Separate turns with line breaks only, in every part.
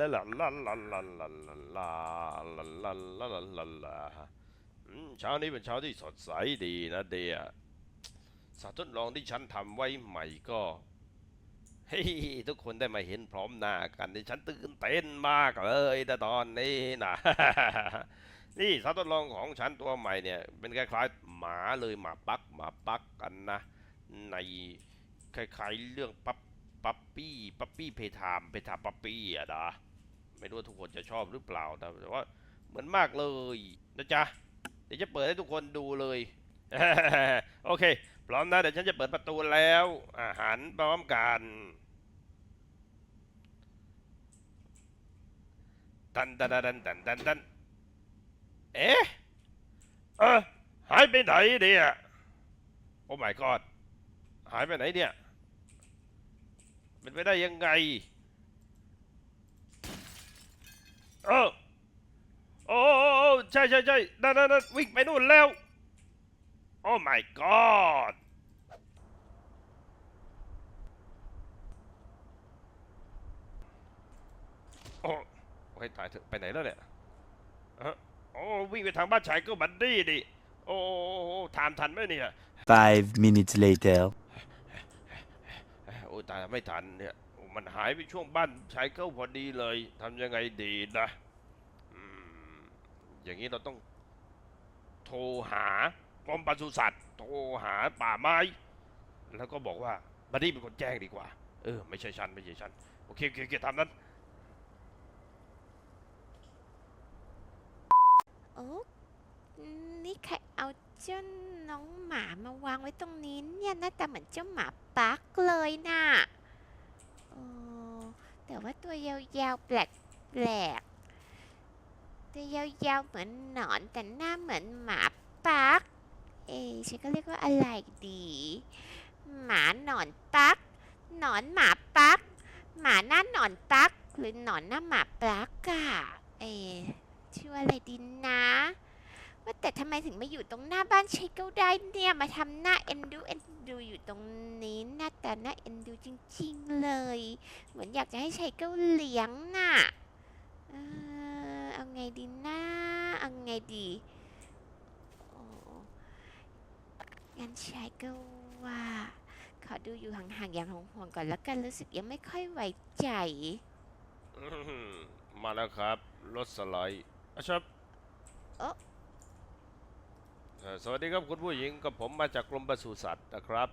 ลาลาลาลาลาลาลาลาลาลาลาลาลาลาอืมเช้านี้เป็นเช้าที่สดใสดีนะเดียสัตว์ทดลองที่ฉันทำไว้ใหม่ก็เฮ้ยทุกคนได้มาเห็นพร้อมหน้ากันนี่ฉันตื่นเต้นมากเลยนะตอนนี้นะนี่สัตว์ทดลองของฉันตัวใหม่เนี่ยเป็นคล้ายๆหมาเลยหมาปักหมาปักกันนะในคล้ายๆเรื่องปั๊บปั๊ปปี้ปั๊ปปี้เพทามเพทามปั๊ปปี้อะนะ ไม่รู้ทุกคนจะชอบหรือเปล่าแต่ว่าเหมือนมากเลยนะจ๊ะเดี๋ยวจะเปิดให้ทุกคนดูเลยโอเค พร้อมนะเดี๋ยวฉันจะเปิดประตูแล้ว อาหารพร้อมกันตันตันตันตันตันตันเอ๊ะเออหายไปไหนเนี่ยโอ้ my god หายไปไหนเนี่ยเป็นไปได้ยังไง เออโอ้ใช่ใช่ใช่นั่นนั่นนั่นวิ่งไปนู่นแล้ว โอ้ my god โอ้โอเคตายเถอะไปไหนแล้วเนี่ยโอ้วิ่งไปทางบ้านชายก็บันดี้ดิ โอ้ทานทันไหมเนี่ย
Five minutes later.
โอ้ตายไม่ทันเนี่ย มันหายไปช่วงบ้านชายเก้าพอดีเลยทำยังไงดีนะอย่างนี้เราต้องโทรหากรมปศุสัตว์ โทรหาป่าไม้ แล้วก็บอกว่าบัดดี้เป็นคนแจ้งดีกว่า เออ ไม่ใช่ฉัน ไม่ใช่ฉัน โอเคโอเคโอเคทำนั้น
โอ้นี่ใครเอาเจ้าน้องหมามาวางไว้ตรงนี้เนี่ยหน้าตาเหมือนเจ้าหมาปักเลยน่ะ แต่ว่าตัวยาวๆแปลกๆตัวยาวๆเหมือนหนอนแต่หน้าเหมือนหมาปัก เอ๊ฉันก็เรียกว่าอะไรดี หมาหนอนปัก หนอนหมาปัก หมาหน้าหนอนปัก หรือหนอนหน้าหมาปักอะเอ๊ชื่ออะไรดีนะ ว่าแต่ทำไมถึงมาอยู่ตรงหน้าบ้านชัยเก้าได้เนี่ย มาทำหน้าเอ็นดูเอ็นดูอยู่ตรงนี้หน้าตาหน้าเอ็นดูจริงๆเลย เหมือนอยากจะให้ชัยเก้าเลี้ยงน่ะเออเอาไงดีนะเอาไงดีโอ้งั้นชัยเก้าว่า ขอดูอยู่ห่างๆอย่างห่วงๆก่อนแล้วกันรู้สึกยังไม่ค่อยไว้ใจ
อื้อหือมาแล้วครับรถสไลด์อะครับ
เอ๊ะ
เอ่อ สวัสดีครับคุณผู้หญิงกับผมมาจากกรมปศุสัตว์นะครับ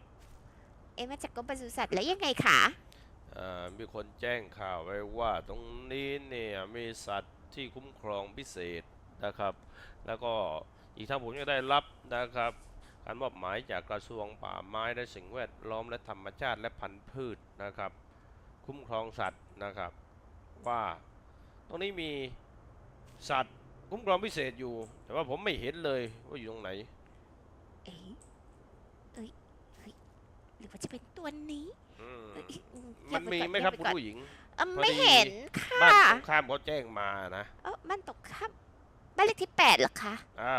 เอ๊ะมาจากกรมปศุสัตว์แล้วยังไงคะ
เอ่อมีคนแจ้งข่าวไว้ว่าตรงนี้เนี่ยมีสัตว์ที่คุ้มครองพิเศษนะครับ แล้วก็อีกทั้งผมยังได้รับนะครับ การมอบหมายจากกระทรวงป่าไม้และสิ่งแวดล้อมและธรรมชาติและพันธุ์พืชนะครับ คุ้มครองสัตว์นะครับ ว่าตรงนี้มีสัตว์ คุ้มครองพิเศษอยู่ แต่ว่าผมไม่เห็นเลยว่าอยู่ตรงไหน
เอ๊ะเอ้ยเฮ้ยหรือว่าจะเป็นตัวนี้
อืม
เอ้ยอื
มัน
เก็
มี
ว้ก่อ
ไหมครับ
เก็
คุณ
ไว้ก่อน
ผู้หญิง
เอ้า
พอ
ไม่
ดี
เห็นค่ะ
บ้านตรงข้ามเขาแจ้งมานะ
เอ้าบ้านตกข้ามบ้านเลขที่แปดเหรอคะ
อ่า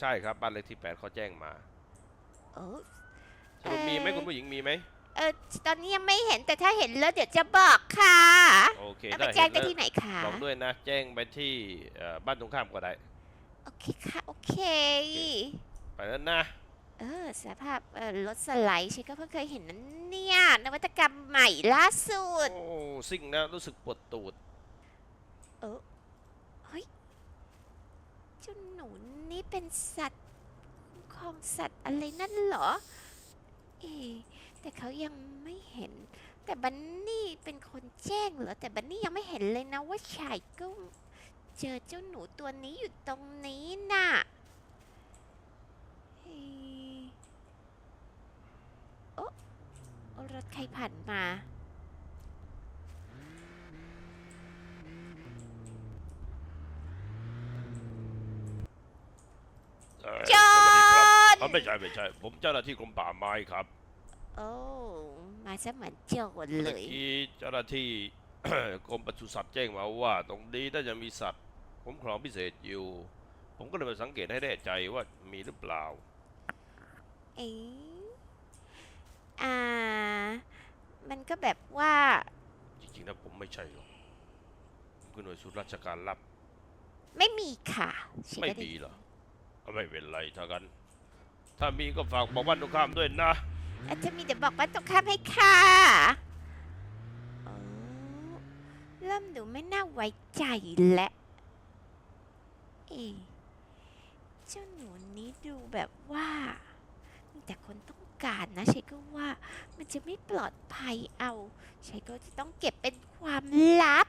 ใช่ครับบ้านเลขที่แปดเขาแจ้งมา
โอ้
สรุปมีไหม
เอ่อ
คุณผู้หญิงมีไหม
เออตอนนี้ยังไม่เห็นแต่ถ้าเห็นแล้วเดี๋ยวจะบอกค่ะ
โอเค
เอาไป
ได้
แจ้ง
เห็
ได้
น
ที่ไหนคะ
แล้วบอกด้วยนะแจ้งไปที่เอ่อบ้านตรงข้ามก็ได้
โอเคค่ะโอเค
ไปแล้วนะ
เออสภาพเออรถสไลด์ฉันก็เพิ่งเคยเห็นนั้นเนี่ยนวัตกรรมใหม่ล่าสุด
โอ้ซิ่งแล้วรู้สึกปวดตูด
เออเฮ้ยเจ้าหนูนี่เป็นสัตว์คุ้มครองสัตว์อะไรนั่นเหรอเอะ แต่เขายังไม่เห็น แต่บันนี่เป็นคนแจ้งเหรอ แต่บันนี่ยังไม่เห็นเลยนะว่าชายก็เจอเจ้าหนูตัวนี้อยู่ตรงนี้น่ะเอ๊ะโอะรถใครผ่านมา
เอ่อ
จอ
สวัสดีครับอ๋อ
ห์น
ไม่ใช่ไม่ใช่ ผมเจ้าหน้าที่กรมป่าไม้ครับ
โอ้มาซะเหมือนโจรเล
เมื่อย กี้เจ้าหน้าที่ กรมปศุสัตว์แจ้งมาว่า ตรงนี้น่าจะมีสัตว์คุ้มครองพิเศษอยู่ ผมก็เลยมาสังเกตให้แน่ใจว่ามีหรือเปล่า
เอ๊ะอ่า มันก็แบบว่า
จริงๆนะผมไม่ใช่หรอกผมคือหน่วยสูตรราชการลับ
ไม่มีค่ะฉัน
ไม่
ด้
มีเหรอเอาไม่เป็นไรถ้ากัน ถ้ามีก็ฝากบอกบ้านตรงข้ามด้วยนะ
อาจจะมีแต่บอกว่าตรงข้ามให้ค่ะอ๋อเริ่มดูไม่น่าไว้ใจและเอ๊ะเจ้าหนูนี้ดูแบบว่า มีแต่คนต้องการนะฉันก็ว่ามันจะไม่ปลอดภัยเอาฉันก็จะต้องเก็บเป็นความลับ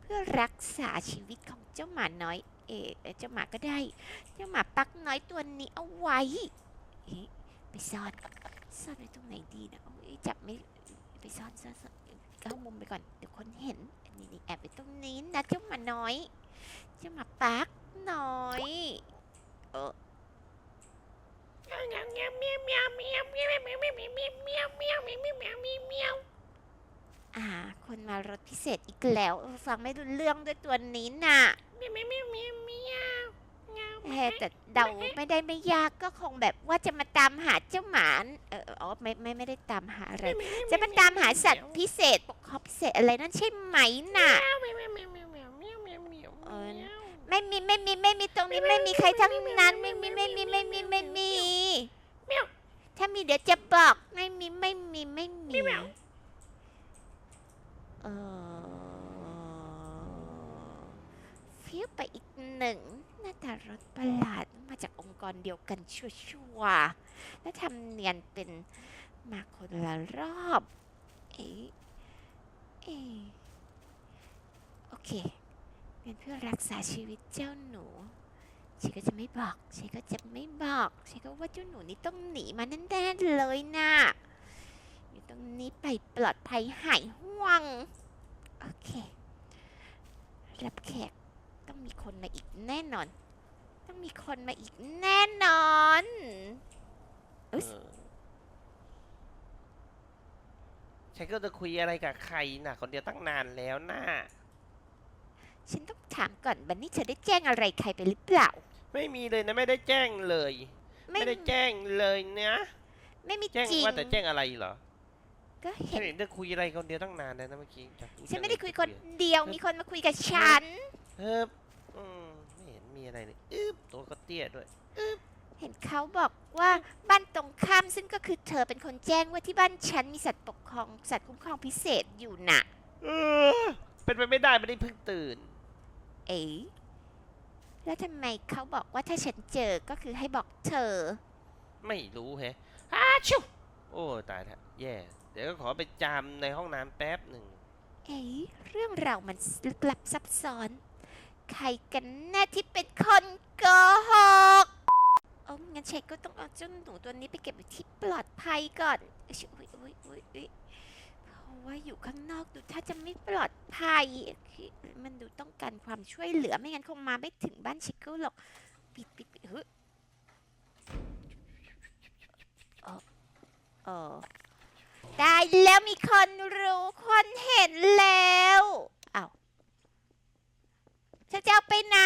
เพื่อรักษาชีวิตของเจ้าหมาน้อยเอะเจ้าหมาก็ได้ เจ้าหมาปักน้อยตัวนี้เอาไว้ ไปซ่อนซ่อนไว้ตรงไหนดีนะโอ้ยจับไม่ไปซ่อนซ่อนซ่อนเข้ามุมไปก่อนเดี๋ยวคนเห็นอันนี้นี่แอบไปตรงนี้นะเจ้าหมาน้อยเจ้าหมาปักน้อยเอออ่า คนมารถพิเศษอีกแล้วเออฟังไม่รู้เรื่องด้วยตัวนี้น่ะเฮ้ แต่เดาไม่ได้ไม่ยากก็คงแบบว่าจะมาตามหาเจ้าหมาเอออ๋อไม่ไม่ไม่ได้ตามหาอะไร จะมาตามหาสัตว์พิเศษปกครองพิเศษอะไรนั่นใช่ไหมน่ะ ไม่มีไม่มีไม่มีตรงนี้ไม่มีใครทั้งนั้นไม่มีไม่มีไม่มีไม่มี ถ้ามีเดี๋ยวจะบอกไม่มีไม่มีไม่มีเออฟิวไปอีกหนึ่งหน้าตารถประหลาดมาจากองค์กรเดียวกันชัวร์ๆและทำเนียนเป็นมาคนละรอบ เอ๊ะเอ๊ะโอเคเป็นเพื่อรักษาชีวิตเจ้าหนูฉันก็จะไม่บอกฉันก็จะไม่บอกฉันก็ว่าเจ้าหนูนี่ต้องหนีมาแน่ๆเลยนะอยู่ตรงนี้ไปปลอดภัยหายห่วง โอเค รับแขก มีคนมาอีกแน่นอน ต้องมีคนมาอีกแน่นอน
เออฉันก็จะคุยอะไรกับใครน่ะ คนเดียวตั้งนานแล้วน่ะ
ฉันต้องถามก่อนวันนี้เธอได้แจ้งอะไรใครไปหรือเปล่า
ไม่มีเลยนะไม่ได้แจ้งเลย
ไม่
ไม่ได้แจ้งเลยนะ
ไม่มี
แจ้ง
จริง
ว่าแต่แจ้งอะไรเหรอ
ก็
ฉั
เห็น
นเห็นเธอคุยอะไรคนเดียวตั้งนานแล้วนะเมื่อกี้จาก
ฉันไม่ได้คุยคนเดียวมีคนมาคุยกับฉัน
เฮ้ย อืมไม่เห็นมีอะไรเลยอึ๊บตัวก็เตี้ยด้วย
เห็นเขาบอกว่าบ้านตรงข้ามซึ่งก็คือเธอเป็นคนแจ้งว่าที่บ้านฉันมีสัตว์ปกครองสัตว์คุ้มครองพิเศษอยู่น่ะ
เออเป็นไปไม่ได้ไม่ได้เพิ่งตื่น
เอ๋แล้วทำไมเขาบอกว่าถ้าฉันเจอก็คือให้บอกเธอ
ไม่รู้แฮะอาชิวโอ้ตายแล้วแย่ เดี๋ยวก็ขอไปจามในห้องน้ำแป๊บหนึ่ง
เอ๋เรื่องราวมันลึกลับซับซ้อน ใครกันแน่ที่เป็นคนโกหกโอ้งั้นเชคก็ต้องเอาเจ้าหนูตัวนี้ไปเก็บไว้ที่ปลอดภัยก่อนอุ๊ยอุ๊ยอุ๊ยอุ๊ยอุ๊ยเพราะว่าอยู่ข้างนอกดูถ้าจะไม่ปลอดภัย มันดูต้องการความช่วยเหลือไม่งั้นคงมาไม่ถึงบ้านเชคกิลหรอกปิดปิดปิดเฮ้ยเออเออได้แล้วมีคนรู้คนเห็นแล้ว ฉันจะเอาไปไหน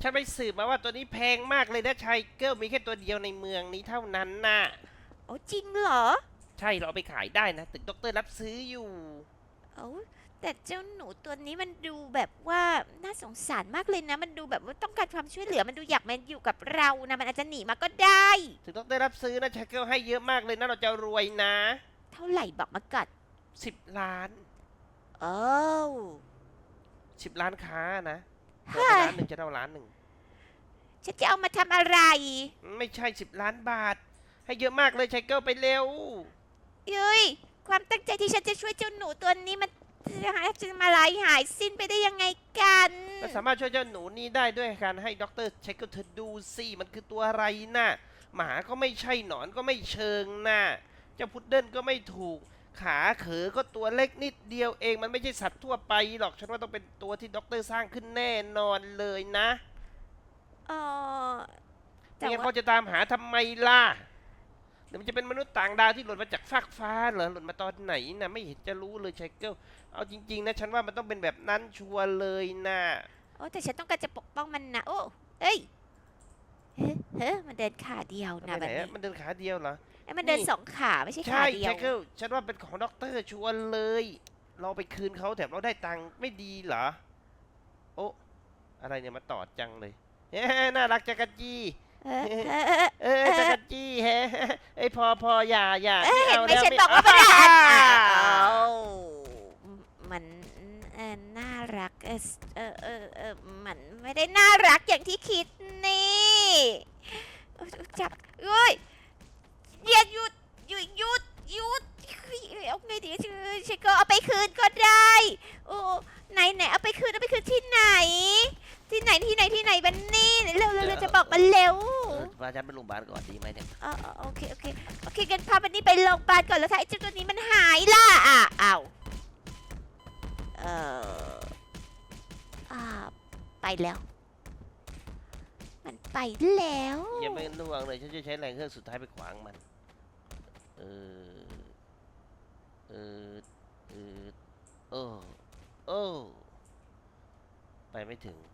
ฉันไปสืบมาว่าตัวนี้แพงมากเลยนะชายเกิลมีแค่ตัวเดียวในเมืองนี้เท่านั้นน่ะ
โอ้จริงเหรอ
ใช่เราเอาไปขายได้นะ ตึกด็อกเตอร์รับซื้ออยู่
โอ้แต่เจ้าหนูตัวนี้มันดูแบบว่าน่าสงสารมากเลยนะ มันดูแบบว่าต้องการความช่วยเหลือ มันดูอยากมาอยู่กับเรานะ มันอาจจะหนีมาก็ได้
ถึงด็อกเตอร์รับซื้อนะชายเกิลให้เยอะมากเลยนะเราจะรวยนะ
เท่าไหร่บอกมาก่อน
สิบล้าน
โอ้
สิบล้านค้านะ
เฮ้
เราไป
ย
ล้านหนึ่งจะได้ล้านหนึ่ง
ฉันจะเอามาทำอะไร
ไม่ใช่สิบล้านบาท ให้เยอะมากเลยชายเกิลไปเร็ว
เย้ย ความตั้งใจที่ฉันจะช่วยเจ้าหนูตัวนี้มันจะหายจะมาลายหายสิ้นไปได้ยังไงกัน
เราสามารถช่วยเจ้าหนูนี่ได้ด้วยการให้ด็อกเตอร์เช็คเธอดูสิมันคือตัวอะไรน่ะหมาก็ไม่ใช่หนอนก็ไม่เชิงน่ะเจ้าพุดเดิ้ลก็ไม่ถูก ขาเขอก็ตัวเล็กนิดเดียวเองมันไม่ใช่สัตว์ทั่วไปหรอก ฉันว่าต้องเป็นตัวที่ด็อกเตอร์สร้างขึ้นแน่นอนเลยนะ
เออแต่
ไม่งั้น
ว่า
เขาจะตามหาทำไมล่ะเดี๋ยวมันจะเป็นมนุษย์ต่างดาวที่หล่นมาจากฟากฟ้าเหรอหล่นมาตอนไหนนะไม่เห็นจะรู้เลยไชเกิลเอาจริงๆนะฉันว่ามันต้องเป็นแบบนั้นชัวร์เลยนะ
โอ้แต่ฉันต้องการจะปกป้องมันนะโอ้เอ้ยเฮ้ยเฮ้ยมันเดินขาเดียว
มัน
นะ
ไป
แบ
ไหน
บ
อะ
นี้
มันเดินขาเดียวเหรอ
ไอ้ยมันเดิน
นี่
สองขาไม่ใช่ขา
ใช่
เดีย
ไช
ว
เกิลฉันว่าเป็นของด็อกเตอร์ชัวร์เลย เราไปคืนเขาแถมเราได้ตังค์ไม่ดีเหรอ โอ้อะไรเนี่ยมาตอดจังเลยเฮ้น่ารักจักรจี้
เออเออเออ
เออจักรจี้เฮ้ไอยพอพออย่าอย่า
เอ้ย
ไม่เอา
ไม่
แล้ว
ฉัน
ไม่
บอกว่าไม่ได้อ่าน
อ่า
เอามันเออน่ารักเออเออเออเออมันไม่ได้น่ารักอย่างที่คิดนี่เออจับเอ้ย อย่าหยุดหยุดหยุดหยุดเฮ้ยเอาไงดีฉันฉันก็เอาไปคืนก็ได้โอ้ไหนไหนเอาไปคืนเอาไปคืนที่ไหน ที่ไหนที่ไหนที่ไหนบันนี่เร็วเร็วเร็วจะบอกมาเร็ว
เออพาฉันไปโรงพยาบาลก่อนดีไหมเนี่ย
เออเออโอเคโอเคโอเคกันพาบันนี่ไปโรงพยาบาลก่อนแล้วถ้าไอ้เจ้าตัวนี้มันหายล่ะอะอ้าวเอออ่าไปแล้ว มันไปแล้ว
อย่าไปห่วงเลยฉันจะใช้แรงเครื่องสุดท้ายไปขวางมัน เออเออเออโอ้โอ้ไปไม่ถึง